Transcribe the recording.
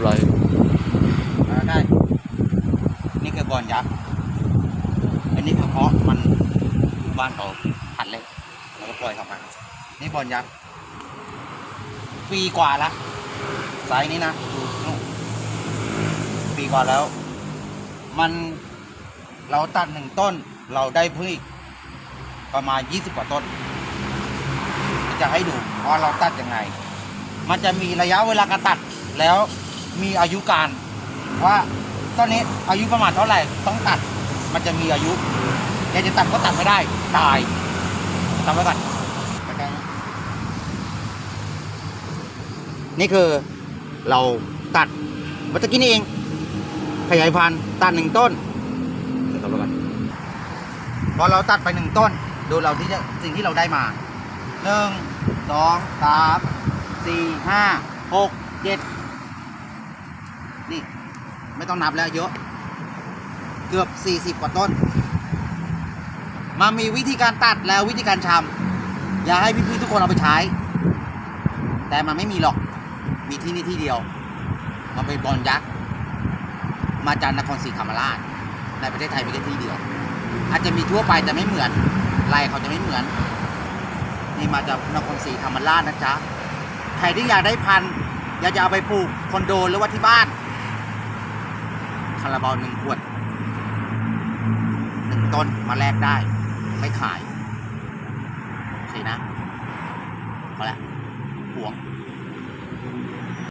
บร้อยได้ นี่คือบอลยักษ์ อันนี้คือเพาะมันบ้านเขาหัดเลยแล้วก็ปล่อยเข้ามา นี่บอลยักษ์ ปีกว่าละไซส์นี้นะดูนู่นปีกว่าแล้ว มันเราตัดหนึ่งต้นเราได้เพิ่มอีกประมาณยี่สิบกว่าต้น จะให้ดูว่าเราตัดยังไง มันจะมีระยะเวลาการตัดแล้ว มีอายุการ ว่าต้นนี้อายุประมาณเท่าไหร่ต้องตัด มันจะมีอายุอยากจะตัดก็ตัดไม่ได้ ตายทำไว้ก่อนใกล้ๆนะนี่คือเราตัดเมื่อกี้นี่เอง ขยายพันธุ์ตัดหนึ่งต้นเดี๋ยวทำไว้ก่อนพอเราตัดไปหนึ่งต้น ดูเราที่จะสิ่งที่เราได้มาหนึ่งสองสามสี่ห้าหกเจ็ด นี่ ไม่ต้องนับแล้วเยอะ เกือบ 40 กว่าต้น มามีวิธีการตัดแล้ววิธีการชำอย่าให้พี่ๆทุกคนเอาไปใช้ แต่มันไม่มีหรอกมีที่นี่ที่เดียว มันเป็นบอลยักษ์มาจากนครศรีธรรมราช ในประเทศไทยมีแค่ที่เดียว อาจจะมีทั่วไปแต่ไม่เหมือนลายเขาจะไม่เหมือน นี่มาจากนครศรีธรรมราชนะจ๊ะใครที่อยากได้พันธุ์อยากจะเอาไปปลูกคอนโดหรือว่าที่บ้าน คาราบาลหนึ่งขวดหนึ่งต้นมาแลกได้ ไม่ขาย โอเคนะพอละหวง